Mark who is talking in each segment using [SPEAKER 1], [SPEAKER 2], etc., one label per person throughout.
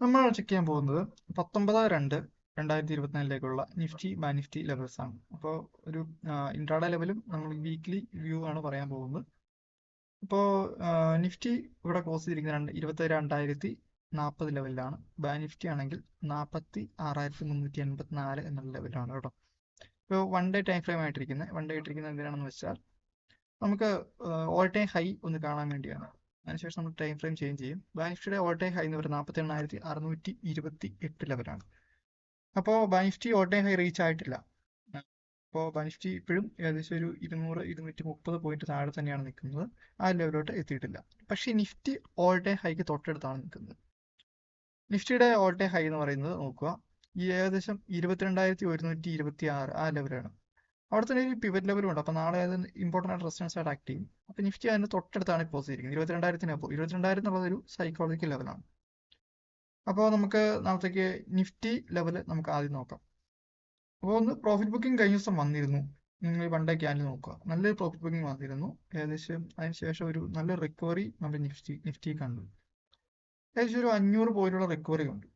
[SPEAKER 1] നമ്മൾ ചെക്ക് ചെയ്യാൻ പോകുന്നത് പത്തൊമ്പത് രണ്ട് രണ്ടായിരത്തി ഇരുപത്തിനാലിലേക്കുള്ള നിഫ്റ്റി ബാ നിഫ്റ്റി ലെവൽസ് ആണ്. അപ്പോൾ ഒരു ഇൻട്രാഡേ ലെവലും നമ്മൾ വീക്ക്ലി വ്യൂ ആണ് പറയാൻ പോകുന്നത്. അപ്പോൾ നിഫ്റ്റി ഇവിടെ ക്ലോസ് ചെയ്തിരിക്കുന്ന രണ്ട് ഇരുപത്തി രണ്ടായിരത്തി നാൽപ്പത് ലെവലിലാണ് ബാ നിഫ്റ്റി ആണെങ്കിൽ നാൽപ്പത്തി ആറായിരത്തി മുന്നൂറ്റി എൺപത്തി നാല് എന്നുള്ള ലെവലാണ് കേട്ടോ ഇപ്പോൾ വൺ ഡേ ടൈം ഫ്രെയിം ആയിട്ടിരിക്കുന്നത് വൺ ഡേ ഇട്ടിരിക്കുന്നത് എന്തിനാണെന്ന് വെച്ചാൽ നമുക്ക് ഓൾ ടൈം ഹൈ ഒന്ന് കാണാൻ വേണ്ടിയാണ്. അതിനുശേഷം നമ്മൾ ടൈം ഫ്രെയിം ചേഞ്ച് ചെയ്യും. ബാങ്ക് നിഫ്റ്റിയുടെ ഓൾ ടൈം ഹൈ എന്ന് പറയുന്നത് നാൽപ്പത്തി എണ്ണായിരത്തി അറുന്നൂറ്റി ഇരുപത്തി എട്ട് ലെവലാണ് അപ്പോൾ bank Nifty all time high reach ആയിട്ടില്ല. അപ്പോൾ ബാങ്ക് നിഫ്റ്റി ഇപ്പോഴും ഏകദേശം ഒരു ഇരുന്നൂറ് ഇരുന്നൂറ്റി മുപ്പത് പോയിന്റ് താഴെ തന്നെയാണ് നിൽക്കുന്നത്. ആ ലെവലോട്ട് എത്തിയിട്ടില്ല. പക്ഷേ നിഫ്റ്റി ഓൾ ടൈം ഹൈക്ക് തൊട്ടടുത്താണ് നിൽക്കുന്നത്. നിഫ്റ്റിയുടെ ഓൾ ടൈം ഹൈ എന്ന് പറയുന്നത് നോക്കുക. ഈ ഏകദേശം ഇരുപത്തിരണ്ടായിരത്തി ഒരുന്നൂറ്റി ഇരുപത്തി ആറ് ആ ലെവലാണ് അവിടെ തന്നെ ഒരു പിവറ്റ് ലെവലും ഉണ്ട്. അപ്പോൾ നാളെ അത് ഇമ്പോർട്ടന്റ് ആയിട്ട് റെസിസ്റ്റൻസ് ആയിട്ട് ആക്ട് ചെയ്യും. അപ്പോൾ നിഫ്റ്റി അതിന് തൊട്ടടുത്താണ് ഇപ്പോൾ ചെയ്തിരിക്കുന്നത് ഇരുപത്തിരണ്ടായിരത്തിന് അപ്പോൾ ഇരുപത്തിരണ്ടായിരം എന്നുള്ളത് ഒരു സൈക്കോളജിക്കൽ ലെവലാണ് അപ്പോൾ നമുക്ക് നാളത്തേക്ക് നിഫ്റ്റി ലെവൽ നമുക്ക് ആദ്യം നോക്കാം. അപ്പോൾ ഒന്ന് പ്രോഫിറ്റ് ബുക്കിംഗ് കഴിഞ്ഞ ദിവസം വന്നിരുന്നു. നിങ്ങൾ വൺ ഡേ ക്യാൻഡിൽ നോക്കുക. നല്ലൊരു പ്രോഫിറ്റ് ബുക്കിംഗ് വന്നിരുന്നു. ഏകദേശം അതിനുശേഷം ഒരു നല്ല റിക്കവറി നമ്മുടെ നിഫ്റ്റി നിഫ്റ്റി കണ്ടു. ഏകദേശം ഒരു അഞ്ഞൂറ് പോയിന്റുള്ള റിക്കവറി ഉണ്ട്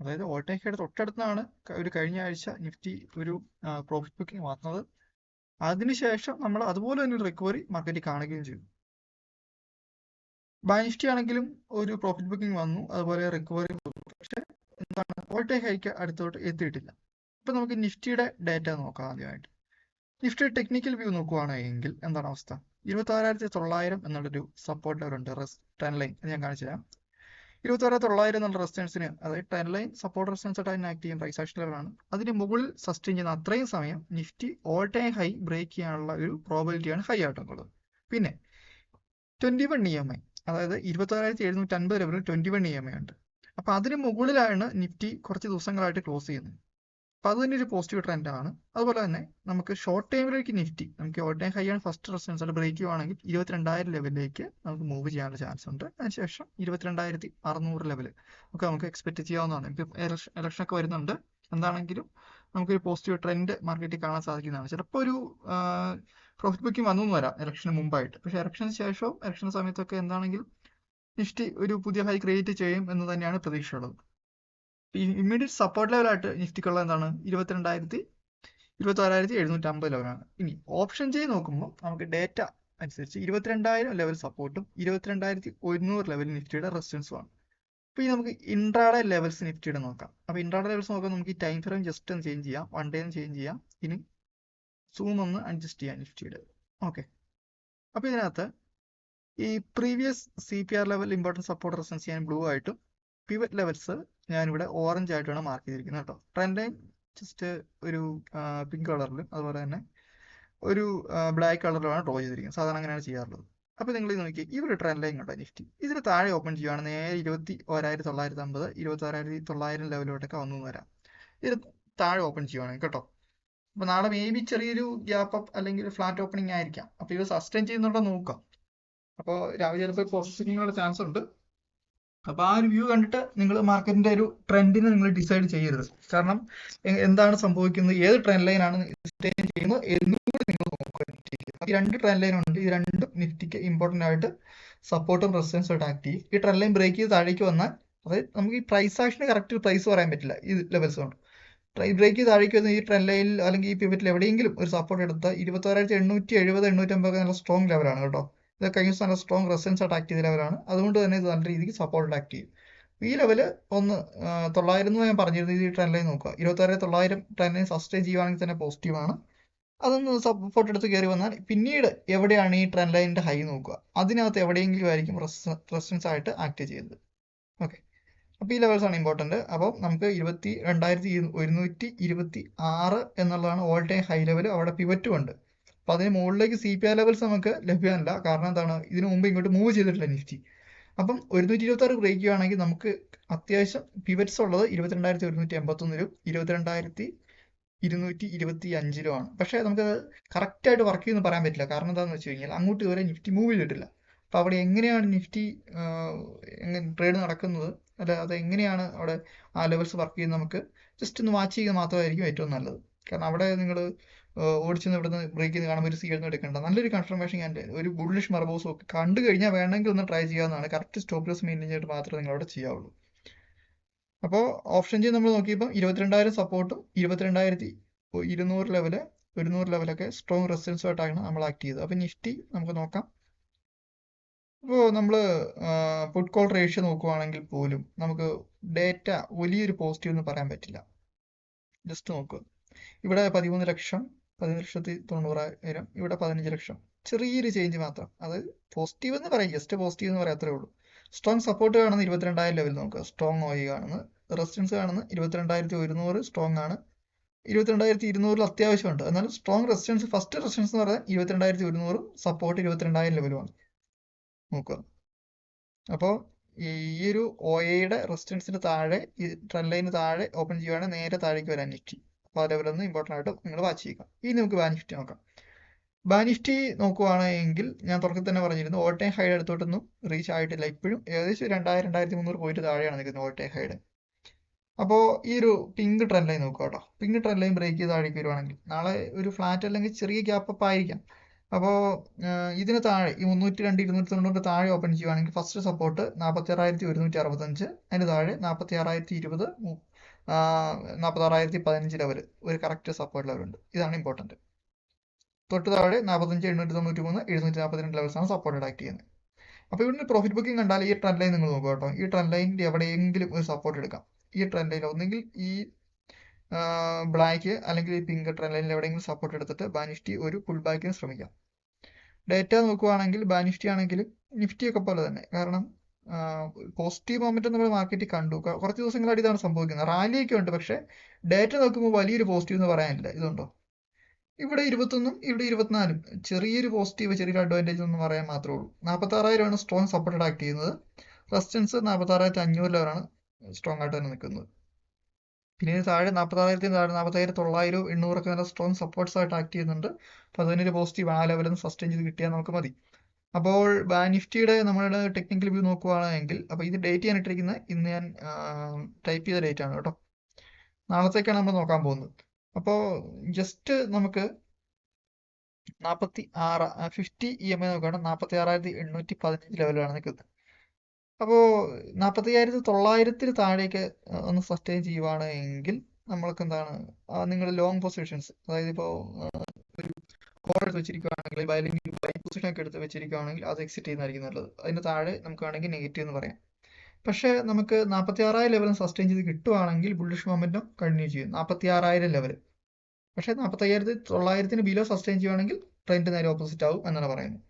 [SPEAKER 1] അതായത് ഓൾ ടൈം ഹൈയുടെ തൊട്ടടുത്താണ് ഒരു കഴിഞ്ഞ ആഴ്ച നിഫ്റ്റി ഒരു പ്രോഫിറ്റ് ബുക്കിംഗ് വന്നത്. അതിനുശേഷം നമ്മൾ അതുപോലെ തന്നെ റിക്കവറി മാർക്കറ്റിൽ കാണുകയും ചെയ്തു. ബാങ്ക് നിഫ്റ്റി ആണെങ്കിലും ഒരു പ്രോഫിറ്റ് ബുക്കിംഗ് വന്നു അതുപോലെ റിക്കവറി പക്ഷെ എന്താണ് ഓൾ ടൈം ഹൈക്ക് അടുത്തോട്ട് എത്തിയിട്ടില്ല. ഇപ്പൊ നമുക്ക് നിഫ്റ്റിയുടെ ഡാറ്റ നോക്കാം ആദ്യമായിട്ട്. നിഫ്റ്റി ടെക്നിക്കൽ വ്യൂ നോക്കുകയാണെങ്കിൽ എന്താണ് അവസ്ഥ? ഇരുപത്തി ആറായിരത്തി തൊള്ളായിരം എന്നുള്ളൊരു സപ്പോർട്ട് ലെവൽ ഉണ്ട് ടെൻ ലൈൻ ഞാൻ കാണിച്ചു തരാം ഇരുപത്തോരാ തൊള്ളായിരം എന്നുള്ള റെസിസ്റ്റൻസിന് അതായത് ടെൻ ലൈൻ സപ്പോർട്ട് റെസിസ്റ്റൻസ് ആയിട്ട് ആക്ട് ചെയ്യുന്ന പ്രൈസ് ആക്ഷൻ ലെവലാണ് അതിന് മുകളിൽ സസ്റ്റെയിൻ ചെയ്യുന്ന അത്രയും സമയം Nifty all time high break ചെയ്യാനുള്ള ഒരു പ്രോബിലിറ്റിയാണ് ഹൈ ആയിട്ടുള്ളത് പിന്നെ twenty one E M I അതായത് ഇരുപത്തോരായിരത്തി എഴുന്നൂറ്റി അൻപത് ലെവലിൽ twenty one E M I ഉണ്ട്. അപ്പൊ അതിന് മുകളിലാണ് നിഫ്റ്റി കുറച്ച് ദിവസങ്ങളായിട്ട് ക്ലോസ് ചെയ്യുന്നത്. അപ്പൊ അത് തന്നെ ഒരു പോസിറ്റീവ് ട്രെൻഡ് ആണ്. അതുപോലെ തന്നെ നമുക്ക് ഷോർട്ട് ടൈമിലേക്ക് നിഫ്റ്റി നമുക്ക് ഓൾ ടൈം ഹൈ ആണ്. ഫസ്റ്റ് റെസിസ്റ്റൻസ് അല്ല ബ്രേക്ക് ചെയ്യുവാണെങ്കിൽ ഇരുപത്തിരണ്ടായിരം ലെവലിലേക്ക് നമുക്ക് മൂവ് ചെയ്യാനുള്ള ചാൻസ് ഉണ്ട്. അതിനുശേഷം ഇരുപത്തിരണ്ടായിരത്തി അറുന്നൂറ് ലെവൽ ഒക്കെ നമുക്ക് എക്സ്പെക്ട് ചെയ്യാവുന്നതാണ്. ഇലക്ഷൻ ഒക്കെ വരുന്നുണ്ട്. എന്താണെങ്കിലും നമുക്കൊരു പോസിറ്റീവ് ട്രെൻഡ് മാർക്കറ്റിൽ കാണാൻ സാധിക്കുന്നതാണ്. ചിലപ്പോൾ ഒരു പ്രോഫിറ്റ് ബുക്കിംഗ് വന്നു വരാം ഇലക്ഷന് മുമ്പായിട്ട്. പക്ഷേ ഇലക്ഷന് ശേഷവും ഇലക്ഷൻ സമയത്തൊക്കെ എന്താണെങ്കിലും നിഫ്റ്റി ഒരു പുതിയ ഹൈ ക്രിയേറ്റ് ചെയ്യും എന്ന് തന്നെയാണ് പ്രതീക്ഷയുള്ളത്. ഇമ്മീഡിയറ്റ് സപ്പോർട്ട് ലെവലായിട്ട് നിഫ്റ്റിക്കുള്ള എന്താണ്? ഇരുപത്തിരണ്ടായിരത്തി ഇരുപത്തി ആറായിരത്തി എഴുന്നൂറ്റി അമ്പത് ലെവലാണ് ഇനി ഓപ്ഷൻ ചെയ്ത് നോക്കുമ്പോൾ നമുക്ക് ഡേറ്റ അനുസരിച്ച് ഇരുപത്തിരണ്ടായിരം ലെവൽ സപ്പോർട്ടും ഇരുപത്തിരണ്ടായിരത്തി ഒരുന്നൂറ് ലെവൽ നിഫ്റ്റിയുടെ റെസിസ്റ്റൻസും ആണ്. അപ്പോൾ ഈ നമുക്ക് ഇൻട്രാഡേ ലെവൽസ് നിഫ്റ്റിയുടെ നോക്കാം. അപ്പോൾ ഇൻട്രാഡേ ലെവൽസ് നോക്കാൻ നമുക്ക് ഈ ടൈം ഫ്രെയിം ജസ്റ്റ് ഒന്ന് ചേഞ്ച് ചെയ്യാം. വൺ ഡേ ഒന്ന് ചേഞ്ച് ചെയ്യാം. ഇനി സൂം ഒന്ന് അഡ്ജസ്റ്റ് ചെയ്യാം നിഫ്റ്റിയുടെ ഓക്കെ അപ്പോൾ ഇതിനകത്ത് ഈ previous C P R level important support resistance ഞാൻ ബ്ലൂ ആയിട്ടും പിവറ്റ് ലെവൽസ് ഞാനിവിടെ ഓറഞ്ച് ആയിട്ടാണ് മാർക്ക് ചെയ്തിരിക്കുന്നത് കേട്ടോ. ട്രെൻഡ് ലൈൻ ജസ്റ്റ് ഒരു പിങ്ക് കളറിലും അതുപോലെ തന്നെ ഒരു ബ്ലാക്ക് കളറിലുമാണ് ഡ്രോ ചെയ്തിരിക്കുന്നത്. സാധാരണ അങ്ങനെയാണ് ചെയ്യാറുള്ളത്. അപ്പോൾ നിങ്ങൾ ഇത് നോക്കി ഈ ഒരു ട്രെൻഡ് ലൈൻ കണ്ടോ നിഫ്റ്റി ഇതിന് താഴെ ഓപ്പൺ ചെയ്യുകയാണ് നേരെ ഇരുപത്തി ഒരായിരത്തി തൊള്ളായിരത്തി അമ്പത് ഇരുപത്തി ഒരായിരത്തി തൊള്ളായിരം ലെവലിലോട്ടൊക്കെ വന്നു വരാം. ഇത് താഴെ ഓപ്പൺ ചെയ്യുവാണെങ്കിൽ കേട്ടോ. അപ്പോൾ നാളെ മേ ബി ചെറിയൊരു ഗ്യാപ്പ് അപ്പ് അല്ലെങ്കിൽ ഫ്ലാറ്റ് ഓപ്പണിംഗ് ആയിരിക്കാം. അപ്പോൾ ഇത് സസ്റ്റെയിൻ ചെയ്യുന്നുണ്ടോ നോക്കാം. അപ്പോൾ രാവിലെ ചിലപ്പോൾ പോസിറ്റീവ് ചാൻസ് ഉണ്ട്. അപ്പൊ ആ ഒരു വ്യൂ കണ്ടിട്ട് നിങ്ങൾ മാർക്കറ്റിന്റെ ഒരു ട്രെൻഡിനെ നിങ്ങൾ ഡിസൈഡ് ചെയ്യരുത്. കാരണം എന്താണ് സംഭവിക്കുന്നത്? ഏത് ട്രെൻഡ് ലൈനാണ് ചെയ്യുന്നത്? എന്നും നിങ്ങൾ ഈ രണ്ട് ട്രെൻഡ് ലൈൻ ഉണ്ട്. ഈ രണ്ടും നിഫ്റ്റിക്ക് ഇമ്പോർട്ടന്റ് ആയിട്ട് സപ്പോർട്ടും റെസിസ്റ്റൻസും ആയിട്ട് ആക്ട് ചെയ്യും. ഈ ട്രെൻഡ് ലൈൻ ബ്രേക്ക് ചെയ്ത് താഴേക്ക് വന്നാൽ അതായത് നമുക്ക് ഈ പ്രൈസ് ആക്ഷന് കറക്റ്റ് പ്രൈസ് പറയാൻ പറ്റില്ല ഈ ലെവൽസ് കൊണ്ട്. ബ്രേക്ക് താഴേക്ക് വന്ന ഈ ട്രെൻഡ് ലൈനിൽ അല്ലെങ്കിൽ ഈ പിവറ്റിൽ എവിടെയെങ്കിലും ഒരു സപ്പോർട്ട് എടുത്താൽ ഇരുപത്തോരായിരത്തി എണ്ണൂറ്റി എഴുപത് എണ്ണൂറ്റമ്പത് നല്ല സ്ട്രോങ് ലെവലാണ് കേട്ടോ. ഇത് കഴിഞ്ഞ ദിവസം നല്ല സ്ട്രോങ് ആയിട്ട് ആക്ട് ചെയ്ത അതുകൊണ്ട് തന്നെ ഇത് നല്ല രീതിക്ക് സപ്പോർട്ട് ആക്ട് ചെയ്യും. ഈ ലെവൽ ഒന്ന് തൊള്ളായിരം എന്ന് ഞാൻ പറഞ്ഞിരുന്നു ഈ ട്രെൻഡ് ലൈൻ നോക്കുക. ഇരുപത്താറ് തൊള്ളായിരം ട്രെൻഡ് ലൈൻ സസ്റ്റെയിൻ ചെയ്യുവാണെങ്കിൽ തന്നെ പോസിറ്റീവാണ് അതൊന്ന് സപ്പോർട്ട് എടുത്ത് കയറി വന്നാൽ പിന്നീട് എവിടെയാണ് ഈ ട്രെൻഡ് ലൈനിന്റെ ഹൈ നോക്കുക? അതിനകത്ത് എവിടെയെങ്കിലും ആയിരിക്കും റെസിസ്റ്റൻസ് ആയിട്ട് ആക്ട് ചെയ്യുന്നത്. ഓക്കെ അപ്പോൾ ഈ ലെവൽസ് ആണ് ഇമ്പോർട്ടന്റ് അപ്പോൾ നമുക്ക് ഇരുപത്തി രണ്ടായിരത്തി ഒരുന്നൂറ്റി ഇരുപത്തി ആറ് എന്നുള്ളതാണ് ഓൾ ടൈം ഹൈ ലെവൽ അവിടെ പിവറ്റും ഉണ്ട്. അപ്പൊ അതിന് മുകളിലേക്ക് സി പി ആർ ലെവൽസ് നമുക്ക് ലഭ്യമല്ല. കാരണം എന്താണ്? ഇതിനു മുമ്പ് ഇങ്ങോട്ട് മൂവ് ചെയ്തിട്ടില്ല നിഫ്റ്റി അപ്പം ഒരുന്നൂറ്റി ഇരുപത്തി ആറ് ബ്രേക്ക് ചെയ്യുകയാണെങ്കിൽ നമുക്ക് അത്യാവശ്യം പിവറ്റ്സ് ഉള്ളത് ഇരുപത്തിരണ്ടായിരത്തി ഒരുന്നൂറ്റി എൺപത്തൊന്നിലും ഇരുപത്തിരണ്ടായിരത്തി ഇരുന്നൂറ്റി ഇരുപത്തി അഞ്ചിലുമാണ് പക്ഷേ നമുക്ക് കറക്റ്റ് ആയിട്ട് വർക്ക് ചെയ്യുമെന്ന് പറയാൻ പറ്റില്ല. കാരണം എന്താണെന്ന് വെച്ച് കഴിഞ്ഞാൽ അങ്ങോട്ട് ഇതുവരെ നിഫ്റ്റി മൂവ് ചെയ്തിട്ടില്ല. അപ്പോൾ അവിടെ എങ്ങനെയാണ് നിഫ്റ്റി ട്രേഡ് നടക്കുന്നത്? അല്ല അത് എങ്ങനെയാണ് അവിടെ ആ ലെവൽസ് വർക്ക് ചെയ്യുന്നത് നമുക്ക് ജസ്റ്റ് ഒന്ന് വാച്ച് ചെയ്യുക മാത്രമായിരിക്കും ഏറ്റവും നല്ലത്. കാരണം അവിടെ നിങ്ങൾ ഓടിച്ചെന്ന് ഇവിടുന്ന് ബ്രേക്ക് ചെയ്ത് കാണുമ്പോൾ ഒരു സി ഒന്നും എടുക്കേണ്ട. നല്ലൊരു കൺഫർമേഷൻ ഞാൻ ഒരു ബുള്ളിഷ് മർബോസും ഒക്കെ കണ്ടു കഴിഞ്ഞാൽ വേണമെങ്കിൽ ഒന്ന് ട്രൈ ചെയ്യാവുന്നതാണ്. കറക്റ്റ് സ്റ്റോപ്പ് ലോസ് മെയിന്റെയിൻ ചെയ്തിട്ട് മാത്രമേ നിങ്ങൾ അവിടെ ചെയ്യാവുള്ളൂ. അപ്പോൾ ഓപ്ഷൻ ജി നമ്മൾ നോക്കിയപ്പോൾ ഇരുപത്തിരണ്ടായിരം സപ്പോർട്ടും ഇരുപത്തിരണ്ടായിരത്തി ഇരുന്നൂറ് ലെവൽ ഒരുന്നൂറ് ലെവലൊക്കെ സ്ട്രോങ് റെസിസ്റ്റൻസുമായിട്ടാണ് നമ്മൾ ആക്ട് ചെയ്തത്. അപ്പോൾ നിഫ്റ്റി നമുക്ക് നോക്കാം. ഇപ്പോൾ നമ്മൾ പുട്ട് കോൾ റേഷ്യോ നോക്കുവാണെങ്കിൽ പോലും നമുക്ക് ഡേറ്റ വലിയൊരു പോസിറ്റീവ് എന്ന് പറയാൻ പറ്റില്ല. ജസ്റ്റ് നോക്കുക ഇവിടെ പതിമൂന്ന് ലക്ഷം പതിനൊന്ന് ലക്ഷത്തി തൊണ്ണൂറായിരം ഇവിടെ പതിനഞ്ച് ലക്ഷം. ചെറിയൊരു ചേഞ്ച് മാത്രം. അത് പോസിറ്റീവ് എന്ന് പറയും. ജസ്റ്റ് പോസിറ്റീവ് എന്ന് പറയാത്രേ ഉള്ളൂ. സ്ട്രോങ് സപ്പോർട്ട് കാണുന്ന ഇരുപത്തിരണ്ടായിരം ലെവൽ നോക്കുക. സ്ട്രോങ് ഓയി കാണുന്നത്. റെസിസ്റ്റൻസ് കാണുന്ന ഇരുപത്തിരണ്ടായിരത്തി ഒരുന്നൂറ് സ്ട്രോങ് ആണ്. ഇരുപത്തിരണ്ടായിരത്തി ഇരുന്നൂറിൽ അത്യാവശ്യമുണ്ട്. എന്നാലും സ്ട്രോങ് റെസിസ്റ്റൻസ് ഫസ്റ്റ് റെസിസ്റ്റൻസ് എന്ന് പറഞ്ഞാൽ ഇരുപത്തിരണ്ടായിരത്തി ഒരുന്നൂറും സപ്പോർട്ട് ഇരുപത്തിരണ്ടായിരം ലെവലുമാണ് നോക്കുക. അപ്പോൾ ഈ ഒരു ഒ എയുടെ റെസിസ്റ്റൻസിന് താഴെ ഈ ട്രെൻഡ് ലൈന് താഴെ ഓപ്പൺ ചെയ്യുവാണെങ്കിൽ നേരെ താഴേക്ക് വരാൻ നിഫ്റ്റി അപ്പോൾ ആ ലെവലൊന്ന് ഇമ്പോർട്ടന്റ് ആയിട്ട് നിങ്ങൾ വാച്ച് ചെയ്യുക. ഇനി നമുക്ക് ബാനിഫ്റ്റി നോക്കാം. ബാനിഫ്റ്റി നോക്കുവാണെങ്കിൽ ഞാൻ തുടക്കത്തിൽ തന്നെ പറഞ്ഞിരുന്നു ഓൾ ടൈം ഹൈഡ് അടുത്തോട്ടൊന്നും റീച്ച് ആയിട്ടില്ല ഇപ്പോഴും. ഏകദേശം രണ്ടായിരം രണ്ടായിരത്തി മുന്നൂറ് പോയിട്ട് താഴെയാണ് നിൽക്കുന്നത് ഓൾ ടൈം ഹൈഡ് അപ്പോൾ ഈ ഒരു പിങ്ക് ട്രെൻഡ് ലൈൻ നോക്കുക കേട്ടോ പിങ്ക് ട്രെൻഡ് ലൈൻ ബ്രേക്ക് ചെയ്ത് താഴേക്ക് വരുവാണെങ്കിൽ നാളെ ഒരു ഫ്ലാറ്റ് അല്ലെങ്കിൽ ചെറിയ ഗ്യാപ്പ് അപ്പ് ആയിരിക്കാം. അപ്പോൾ ഇതിന് താഴെ ഈ മുന്നൂറ്റി രണ്ട് ഇരുന്നൂറ്റി തൊണ്ണൂറ് താഴെ ഓപ്പൺ ചെയ്യുവാണെങ്കിൽ ഫസ്റ്റ് സപ്പോർട്ട് നാൽപ്പത്തി ആറായിരത്തി ഒരുന്നൂറ്റി അറുപത്തഞ്ച് അതിന് താഴെ നാൽപ്പത്തി ആറായിരത്തി ഇരുപത് നാൽപ്പത്തി പതിനഞ്ചിൽ പതിനഞ്ച് ലെവൽ ഒരു കറക്റ്റ് സപ്പോർട്ട് ലെവൽ ഉണ്ട് ഇതാണ് ഇമ്പോർട്ടന്റ് തൊട്ട് താഴെ നാൽപ്പത്തഞ്ച് എണ്ണൂറ്റി തൊണ്ണൂറ്റി മൂന്ന് എഴുന്നൂറ്റി നാൽപ്പത്തിരണ്ട് ലെവൽസാണ് സപ്പോർട്ട് ആക്ട് ചെയ്യുന്നത്. അപ്പോൾ ഇവിടുന്ന് പ്രോഫിറ്റ് ബുക്കിംഗ് കണ്ടാൽ ഈ ട്രെൻഡ് ലൈൻ നിങ്ങൾ നോക്കുക കേട്ടോ. ഈ ട്രെൻഡ് ലൈനിന്റെ എവിടെയെങ്കിലും ഒരു സപ്പോർട്ട് എടുക്കാം. ഈ ട്രെൻഡ് ലൈൻ ഒന്നെങ്കിൽ ഈ ബ്ലാക്ക് അല്ലെങ്കിൽ ഈ പിങ്ക് ട്രെൻഡ് ലൈനിൽ എവിടെയെങ്കിലും സപ്പോർട്ട് എടുത്തിട്ട് ബാനിഷ്ടി ഒരു പുൾ ബാക്കിന് ശ്രമിക്കാം. ഡേറ്റ നോക്കുവാണെങ്കിൽ ബാനിഷ്ടി ആണെങ്കിലും നിഫ്റ്റിയൊക്കെ പോലെ തന്നെ. കാരണം പോസിറ്റീവ് മൊമെന്റ് നമ്മൾ മാർക്കറ്റിൽ കണ്ടു. കുറച്ച് ദിവസങ്ങളായിട്ട് ഇതാണ് സംഭവിക്കുന്നത്. റാലിയൊക്കെ ഉണ്ട് പക്ഷേ ഡേറ്റ നോക്കുമ്പോൾ വലിയൊരു പോസിറ്റീവ് എന്ന് പറയാനില്ല. ഇതുണ്ടോ? ഇവിടെ ഇരുപത്തൊന്നും ഇവിടെ ഇരുപത്തിനാലും. ചെറിയൊരു പോസിറ്റീവ് ചെറിയൊരു അഡ്വാന്റേജ് എന്ന് പറയാൻ മാത്രമേ ഉള്ളൂ. നാൽപ്പത്താറായിരമാണ് സ്ട്രോങ് സപ്പോർട്ടഡ് ആക്ട് ചെയ്യുന്നത്. റെസിസ്റ്റൻസ് നാൽപ്പത്താറായിരത്തി അഞ്ഞൂറ് ലെവലാണ് സ്ട്രോങ് ആയിട്ട് തന്നെ നിൽക്കുന്നത്. പിന്നെ താഴെ നാൽപ്പത്താറായിരത്തി താഴെ നാൽപ്പത്തായിരത്തി തൊള്ളായിരം എണ്ണൂറൊക്കെ നല്ല സ്ട്രോങ് സപ്പോർട്ട്സ് ആയിട്ട് ആക്ട് ചെയ്യുന്നുണ്ട്. അപ്പോൾ അതിനൊരു പോസിറ്റീവ് ആ ലെവലിൽ നിന്ന് സസ്റ്റെയിൻ ചെയ്ത് കിട്ടിയാൽ നമുക്ക് മതി. അപ്പോൾ നിഫ്റ്റിയുടെ നമ്മുടെ ടെക്നിക്കൽ വ്യൂ നോക്കുകയാണെങ്കിൽ അപ്പോൾ ഇത് ഡേറ്റ് ഞാൻ ഇട്ടിരിക്കുന്നത് ഇന്ന് ഞാൻ ടൈപ്പ് ചെയ്ത ഡേറ്റ് ആണ് കേട്ടോ. നാളത്തേക്കാണ് നമ്മൾ നോക്കാൻ പോകുന്നത്. അപ്പോൾ ജസ്റ്റ് നമുക്ക് നാൽപ്പത്തി ആറ് ഫിഫ്റ്റി ഇ എം ഐ നോക്കുകയാണ് നാൽപ്പത്തി ആറായിരത്തി എണ്ണൂറ്റി പതിനഞ്ച് ലെവലാണ് നിൽക്കുന്നത് അപ്പോൾ നാൽപ്പത്തി അയ്യായിരത്തി താഴേക്ക് ഒന്ന് സസ്റ്റെയിൻ ചെയ്യുവാണ് എങ്കിൽ നമ്മൾക്ക് എന്താണ് നിങ്ങളുടെ ലോങ് പൊസിഷൻസ് അതായത് ഇപ്പോൾ കോൾ എടുത്ത് വെച്ചിരിക്കുകയാണെങ്കിൽ അല്ലെങ്കിൽ ബൈ പൊസിഷൻ ഒക്കെ എടുത്ത് വെച്ചിരിക്കുകയാണെങ്കിൽ അത് എക്സിറ്റ് ചെയ്യുന്നതായിരിക്കും നല്ലത്. അതിന് താഴെ നമുക്ക് വേണമെങ്കിൽ നെഗറ്റീവ് എന്ന് പറയാം. പക്ഷേ നമുക്ക് നാൽപ്പത്തി ആറായിരം ലെവലും സസ്റ്റെയിൻ ചെയ്ത് കിട്ടുവാണെങ്കിൽ ബുള്ളിഷ് മൊമെന്റം കണ്ടിന്യൂ ചെയ്യും. നാൽപ്പത്തി ആറായിരം ലെവൽ പക്ഷേ നാൽപ്പത്തയ്യായിരത്തി തൊള്ളായിരത്തിന് ബിലോ സസ്റ്റെയിൻ ചെയ്യുവാണെങ്കിൽ ട്രെൻഡ് നേരെ ഓപ്പോസിറ്റ് ആവും എന്നാണ് പറയുന്നത്.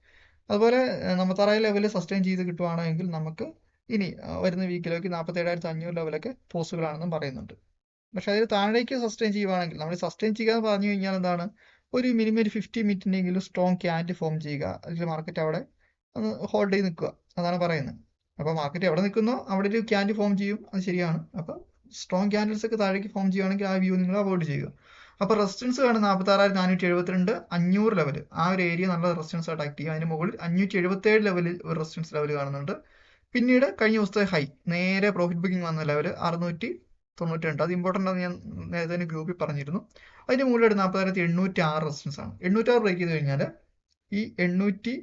[SPEAKER 1] അതുപോലെ നാൽപ്പത്താറായിരം ലെവൽ സസ്റ്റെയിൻ ചെയ്ത് കിട്ടുവാണെങ്കിൽ നമുക്ക് ഇനി വരുന്ന വീക്കിലേക്ക് നാൽപ്പത്തി ഏഴായിരത്തി അഞ്ഞൂറ് ലെവലൊക്കെ പോസിബിൾ ആണെന്നും പറയുന്നുണ്ട്. പക്ഷേ അതിൽ താഴേക്ക് സസ്റ്റെയിൻ ചെയ്യുവാണെങ്കിൽ നമ്മൾ സസ്റ്റെയിൻ ചെയ്യുക എന്ന് പറഞ്ഞു കഴിഞ്ഞാൽ എന്താണ്? ഒരു മിനിമം ഒരു ഫിഫ്റ്റി മിനിറ്റിനെങ്കിലും സ്ട്രോങ് ക്യാൻഡ് ഫോം ചെയ്യുക. അല്ലെങ്കിൽ മാർക്കറ്റ് അവിടെ ഒന്ന് ഹോൾഡ് ചെയ്ത് നിൽക്കുക. അതാണ് പറയുന്നത്. അപ്പോൾ മാർക്കറ്റ് എവിടെ നിൽക്കുന്നോ അവിടെ ഒരു ക്യാൻഡ് ഫോം ചെയ്യും. അത് ശരിയാണ്. അപ്പോൾ സ്ട്രോങ് ക്യാൻഡിൽസ് ഒക്കെ താഴേക്ക് ഫോം ചെയ്യുകയാണെങ്കിൽ ആ വ്യൂ നിങ്ങൾ അവോയ്ഡ് ചെയ്യുക. അപ്പോൾ റെസിസ്റ്റൻസ് കാണുന്ന നാൽപ്പത്തി ആറായിരത്തി നാനൂറ്റി എഴുപത്തിരണ്ട് അഞ്ഞൂറ് ലെവൽ ആ ഒരു ഏരിയ നല്ല റെസിസ്റ്റൻസ് ആയിട്ട് ആക്ട് ചെയ്യും അതിന് മുകളിൽ അഞ്ഞൂറ്റി എഴുപത്തേഴ് ലെവലിൽ ഒരു റെസിസ്റ്റൻസ് ലെവൽ കാണുന്നുണ്ട്. പിന്നീട് കഴിഞ്ഞ ദിവസത്തെ ഹൈ നേരെ പ്രോഫിറ്റ് ബുക്കിംഗ് വന്ന ലെവൽ അറുന്നൂറ്റി തൊണ്ണൂറ്റി രണ്ട് അത് ഇമ്പോർട്ടന്റ് ആണ് ഞാൻ നേരത്തെ ഗ്രൂപ്പിൽ പറഞ്ഞിരുന്നു. അതിന് മുകളിലായിട്ട് നാൽപ്പതായിരത്തി എണ്ണൂറ്റി ആറ് റെസിസ്റ്റൻസ് ആണ്. എണ്ണൂറ്റി ആറ് ബ്രേക്ക് ചെയ്ത് കഴിഞ്ഞാൽ ഈ എണ്ണൂറ്റി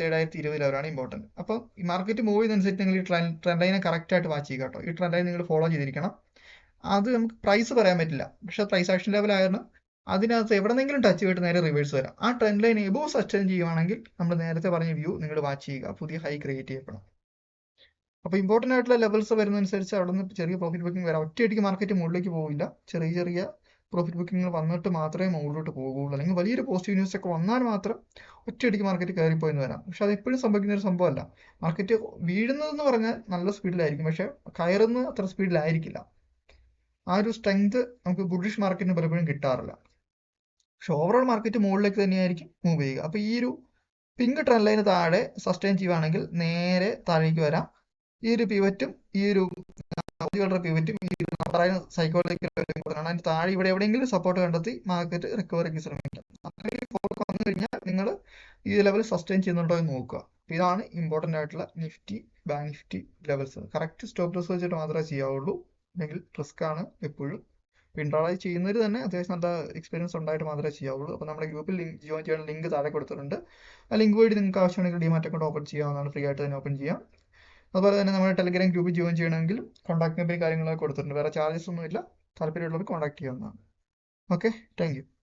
[SPEAKER 1] ഏഴായിരത്തി ഇരുപത് ലെവലാണ് ഇമ്പോർട്ടന്റ് അപ്പോൾ ഈ മാർക്കറ്റ് മൂവ് ചെയ്തനുസരിച്ച് നിങ്ങൾ ഈ ട്രെൻഡ് ട്രെൻഡ് ലൈനെ കറക്റ്റ് ആയിട്ട് വാച്ച് ചെയ്യുക കേട്ടോ. ഈ ട്രെൻഡ് ലൈൻ നിങ്ങൾ ഫോളോ ചെയ്തിരിക്കണം. അത് നമുക്ക് പ്രൈസ് പറയാൻ പറ്റില്ല. പക്ഷേ പ്രൈസ് ആക്ഷൻ ലെവൽ ആയിരുന്നു അതിനകത്ത് എവിടെന്നെങ്കിലും ടച്ച് ചെയ്തിട്ട് നേരെ റിവേഴ്സ് വരാം. ആ ട്രെൻഡ് ലൈൻ എബോ സസ്റ്റൈൻ ചെയ്യുവാണെങ്കിൽ നമ്മൾ നേരത്തെ പറഞ്ഞ വ്യൂ നിങ്ങൾ വാച്ച് ചെയ്യുക. പുതിയ ഹൈ ക്രിയേറ്റ് ചെയ്യപ്പെടണം. അപ്പോൾ ഇമ്പോർട്ടന്റ് ആയിട്ടുള്ള ലെവൽസ് വരുന്നതനുസരിച്ച് അവിടെ നിന്ന് ചെറിയ പ്രോഫിറ്റ് ബുക്കിംഗ് വരാം. ഒറ്റയടിക്ക് മാർക്കറ്റ് മുകളിലേക്ക് പോകില്ല ചെറിയ ചെറിയ പ്രോഫിറ്റ് ബുക്കിംഗ് വന്നിട്ട് മാത്രമേ മുകളിലോട്ട് പോകുള്ളൂ അല്ലെങ്കിൽ വലിയൊരു പോസിറ്റീവ് ന്യൂസ് ഒക്കെ വന്നാൽ മാത്രം ഒറ്റയടിക്ക് മാർക്കറ്റ് കയറിപ്പോയെന്ന് വരാം. പക്ഷെ അത് എപ്പോഴും സംഭവിക്കുന്ന ഒരു സംഭവമല്ല. മാർക്കറ്റ് വീഴുന്നതെന്ന് പറഞ്ഞാൽ നല്ല സ്പീഡിലായിരിക്കും പക്ഷെ കയറുന്ന അത്ര സ്പീഡിലായിരിക്കില്ല ആ ഒരു സ്ട്രെങ്ത് നമുക്ക് ബുഡിഷ് മാർക്കറ്റിന് പലപ്പോഴും കിട്ടാറില്ല. പക്ഷെ ഓവറോൾ മാർക്കറ്റ് മുകളിലേക്ക് തന്നെയായിരിക്കും മൂവ് ചെയ്യുക. അപ്പോൾ ഈ ഒരു പിങ്ക് ട്രെൻഡ് ലൈന് താഴെ സസ്റ്റെയിൻ ചെയ്യുവാണെങ്കിൽ നേരെ താഴേക്ക് വരാം. ഈ ഒരു പിവറ്റും ഈ ഒരു പിവറ്റും ഈ ഒരു പറയുന്ന സൈക്കോളജിക്കൽ അതിന് താഴെ ഇവിടെ എവിടെയെങ്കിലും സപ്പോർട്ട് കണ്ടെത്തി മാർക്കറ്റ് റിക്കവറിക്ക് ശ്രമിക്കാം അത്രയും ഫോർക്ക് വന്നു കഴിഞ്ഞാൽ നിങ്ങൾ ഈ ലെവൽ സസ്റ്റെയിൻ ചെയ്യുന്നുണ്ടോ എന്ന് നോക്കുക. ഇതാണ് ഇമ്പോർട്ടന്റ് ആയിട്ടുള്ള Nifty bank Nifty levels correct stop loss വെച്ചിട്ട് മാത്രമേ ചെയ്യാവുള്ളൂ. അല്ലെങ്കിൽ റിസ്ക് ആണ് എപ്പോഴും. ഇൻട്രാഡേ ചെയ്യുന്നവർ തന്നെ അത്യാവശ്യം നല്ല എക്സ്പീരിയൻസ് ഉണ്ടായിട്ട് മാത്രമേ ചെയ്യാവുള്ളൂ. അപ്പോൾ നമ്മുടെ ഗ്രൂപ്പിൽ ലിങ്ക് ജോയിൻ ചെയ്യാൻ ലിങ്ക് താഴെ കൊടുത്തിട്ടുണ്ട്. ആ ലിങ്ക് വഴി നിങ്ങൾക്ക് ആവശ്യമാണെങ്കിൽ ഡിമാറ്റ് അക്കൗണ്ട് ഓപ്പൺ ചെയ്യാവുന്നതാണ്. ഫ്രീ ആയിട്ട് തന്നെ ഓപ്പൺ ചെയ്യാം. അതുപോലെ തന്നെ നമ്മുടെ ടെലിഗ്രാം ഗ്രൂപ്പിൽ ജോയിൻ ചെയ്യണമെങ്കിൽ കോൺടാക്ട് നമ്പർ കാര്യങ്ങളൊക്കെ കൊടുത്തിട്ടുണ്ട്. വേറെ ചാർജസ് ഒന്നുമില്ല. താല്പര്യമുള്ളവർ കോൺടാക്ട് ചെയ്യാവുന്നതാണ്. Okay thank